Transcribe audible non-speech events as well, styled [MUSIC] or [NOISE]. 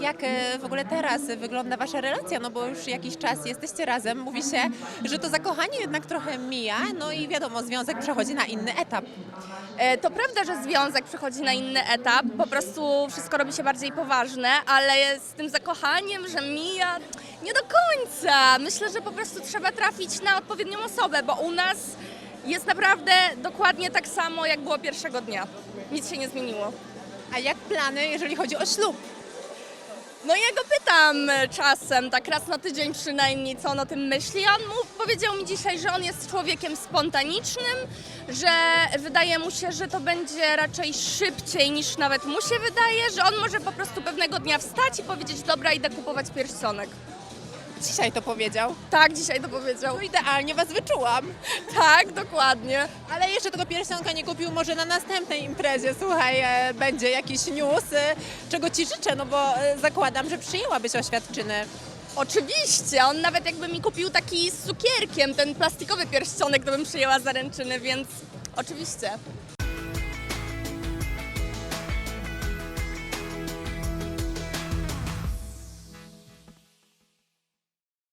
Jak e, w ogóle teraz wygląda wasza relacja? No bo już jakiś czas jesteście razem. Mówi się, że to zakochanie jednak trochę mija, no i wiadomo, związek przechodzi na inny etap. E, To prawda, że związek przechodzi na inny etap, po prostu wszystko robi się bardziej poważne, ale z tym zakochaniem, że mija, nie do końca. Myślę, że po prostu trzeba trafić na odpowiednią osobę, bo u nas jest naprawdę dokładnie tak samo, jak było pierwszego dnia. Nic się nie zmieniło. A jak plany, jeżeli chodzi o ślub? No ja go pytam czasem, tak raz na tydzień przynajmniej, co on o tym myśli. On mu powiedział mi dzisiaj, że on jest człowiekiem spontanicznym, że wydaje mu się, że to będzie raczej szybciej niż nawet mu się wydaje, że on może po prostu pewnego dnia wstać i powiedzieć, dobra, idę kupować pierścionek. Dzisiaj to powiedział. Tak, dzisiaj to powiedział. No idealnie was wyczułam. [LAUGHS] Tak, dokładnie. Ale jeszcze tego pierścionka nie kupił, może na następnej imprezie, słuchaj, e, będzie jakiś news, e, czego ci życzę, no bo e, zakładam, że przyjęłabyś oświadczyny. Oczywiście, on nawet jakby mi kupił taki z cukierkiem, ten plastikowy pierścionek, to bym przyjęła zaręczyny, więc oczywiście.